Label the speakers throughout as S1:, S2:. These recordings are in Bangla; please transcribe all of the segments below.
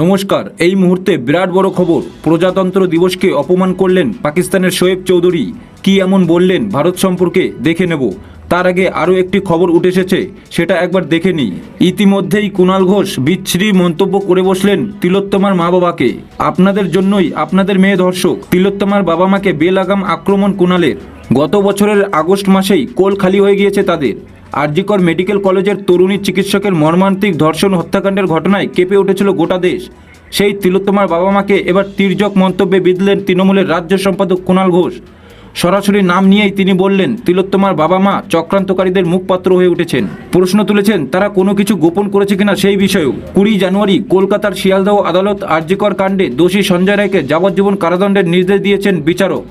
S1: নমস্কার, এই মুহূর্তে বিরাট বড় খবর। প্রজাতন্ত্র দিবসকে অপমান করলেন পাকিস্তানের শোয়েব চৌধুরী। কি এমন বললেন ভারত সম্পর্কে দেখে নেব। তার আগে আরও একটি খবর উঠে এসেছে, সেটা একবার দেখে নিই। ইতিমধ্যেই কুণাল ঘোষ বিচ্ছিরি মন্তব্য করে বসলেন তিলোত্তমার মা বাবাকে। আপনাদের জন্যই আপনাদের মেয়ে ধর্ষক, তিলোত্তমার বাবা মাকে বেলাগাম আক্রমণ কুণালের গত বছরের আগস্ট মাসেই কোল খালি হয়ে গিয়েছে তাদের। আরজিকর মেডিকেল কলেজের তরুণী চিকিৎসকের মর্মান্তিক ধর্ষণ হত্যাকাণ্ডের ঘটনায় কেঁপে উঠেছিল গোটা দেশ। সেই তিলোত্তমার বাবা মাকে এবার তির্যক মন্তব্যে বিঁধলেন তৃণমূলের রাজ্য সম্পাদক কুণাল ঘোষ। সরাসরি নাম নিয়েই তিনি বললেন, তিলোত্তমার বাবা মা চক্রান্তকারীদের মুখপাত্র হয়ে উঠেছেন। প্রশ্ন তুলেছেন, তারা কোনো কিছু গোপন করেছে কিনা সেই বিষয়েও। কুড়ি জানুয়ারি কলকাতার শিয়ালদহ আদালত আরজিকর কাণ্ডে দোষী সঞ্জয় রায়কে যাবজ্জীবন কারাদণ্ডের নির্দেশ দিয়েছেন বিচারক।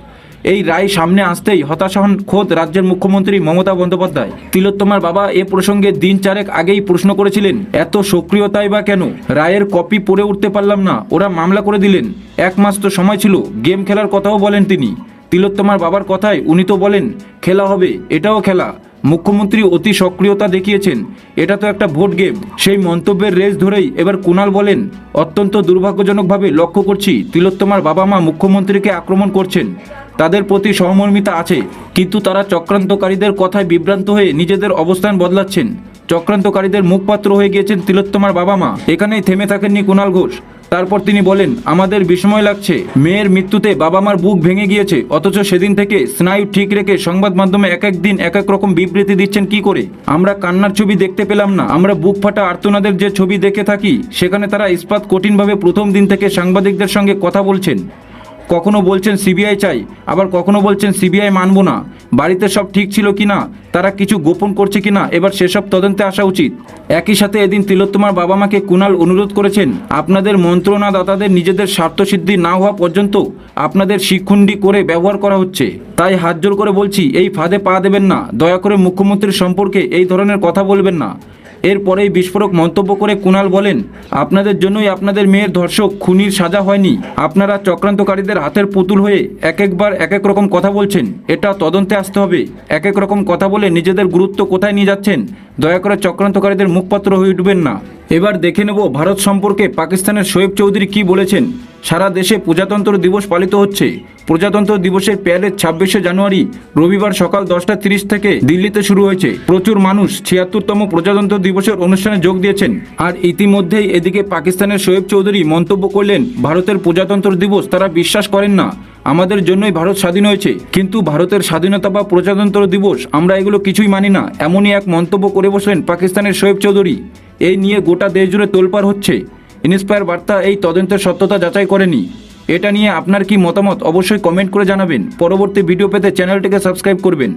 S1: এই রায় সামনে আসতেই হতাশা হন খোদ রাজ্যের মুখ্যমন্ত্রী মমতা বন্দ্যোপাধ্যায়। তিলোত্তমার বাবা এ প্রসঙ্গে দিন চারেক আগেই প্রশ্ন করেছিলেন, এত সক্রিয়তাই বা কেন? রায়ের কপি পড়ে উঠতে পারলাম না, ওরা মামলা করে দিলেন। এক মাস তো সময় ছিল, গেম খেলার কথাও বলেন তিনি। তিলোত্তমার বাবার কথায় উনি তো বলেন, খেলা হবে, এটাও খেলা। মুখ্যমন্ত্রী অতি সক্রিয়তা দেখিয়েছেন, এটা তো একটা ভোট গেম। সেই মন্তব্যের রেস ধরেই এবার কুণাল বলেন, অত্যন্ত দুর্ভাগ্যজনকভাবে লক্ষ্য করছি, তিলোত্তমার বাবা মা মুখ্যমন্ত্রীকে আক্রমণ করছেন। তাদের প্রতি সহমর্মিতা আছে, কিন্তু তারা চক্রান্তকারীদের কথায় বিভ্রান্ত হয়ে নিজেদের অবস্থান বদলাচ্ছেন। চক্রান্তকারীদের মুখপাত্র হয়ে গিয়েছেন তিলোত্তমার বাবা মা এখানেই থেমে থাকেননি কুণাল ঘোষ। তারপর তিনি বলেন, আমাদের বিস্ময় লাগছে। মেয়ের মৃত্যুতে বাবা মার বুক ভেঙে গিয়েছে, অথচ সেদিন থেকে স্নায়ু ঠিক রেখে সংবাদ মাধ্যমে এক এক দিন এক এক রকম বিবৃতি দিচ্ছেন কি করে? আমরা কান্নার ছবি দেখতে পেলাম না। আমরা বুক ফাটা আর্তনাদের যে ছবি দেখে থাকি, সেখানে তারা ইস্পাত কঠিনভাবে প্রথম দিন থেকে সাংবাদিকদের সঙ্গে কথা বলছেন। কখনো বলছেন সিবিআই চাই, আবার কখনো বলছেন সিবিআই মানব না। বাড়িতে সব ঠিক ছিল কি না? তারা কিছু গোপন করছে কি না? এবার সেসব তদন্তে আসা উচিত। একই সাথে এদিন তিলোত্তমার বাবা মাকে কুণাল অনুরোধ করেছেন, আপনাদের মন্ত্রণাদাতাদের নিজেদের স্বার্থসিদ্ধি না হওয়া পর্যন্ত আপনাদের শিক্ষুণ্ডি করে ব্যবহার করা হচ্ছে। তাই হাত জোর করে বলছি, এই ফাঁদে পা দেবেন না। দয়া করে মুখ্যমন্ত্রীর সম্পর্কে এই ধরনের কথা বলবেন না। এরপরেই বিস্ফোরক মন্তব্য করে কুনাল বলেন, আপনাদের জন্যই আপনাদের মেয়ের ধর্ষক খুনির সাজা হয়নি। আপনারা চক্রান্তকারীদের হাতের পুতুল হয়ে এক একবার এক এক রকম কথা বলছেন। এটা তদন্তে আসতে হবে। এক এক রকম কথা বলে নিজেদের গুরুত্ব কোথায় নিয়ে যাচ্ছেন? দয়া করে চক্রান্তকারীদের মুখপাত্র হয়ে উঠবেন না। এবার দেখে নেব ভারত সম্পর্কে পাকিস্তানের শোয়েব চৌধুরী কি বলেছেন। সারা দেশে প্রজাতন্ত্র দিবস পালিত হচ্ছে। প্রজাতন্ত্র দিবসের প্যারেড ছাব্বিশে জানুয়ারি, রবিবার সকাল দশটা তিরিশ থেকে দিল্লিতে শুরু হয়েছে। প্রচুর মানুষ ছিয়াত্তরতম প্রজাতন্ত্র দিবসের অনুষ্ঠানে যোগ দিয়েছেন। আর ইতিমধ্যেই এদিকে পাকিস্তানের শোয়েব চৌধুরী মন্তব্য করলেন, ভারতের প্রজাতন্ত্র দিবস তারা বিশ্বাস করেন না। আমাদের জন্যই ভারত স্বাধীন হয়েছে। কিন্তু ভারতের স্বাধীনতা বা প্রজাতন্ত্র দিবস আমরা এগুলো কিছুই মানি না, এমনই এক মন্তব্য করে বসলেন পাকিস্তানের শোয়েব চৌধুরী। এই নিয়ে গোটা দেশ জুড়ে তোলপাড় হচ্ছে। ইন্সপায়ার বার্তা এই তদন্তের সত্যতা যাচাই করেনি। এটা নিয়ে আপনার কি মতামত অবশ্যই কমেন্ট করে জানাবেন। পরবর্তী ভিডিও পেতে চ্যানেলটিকে সাবস্ক্রাইব করবেন।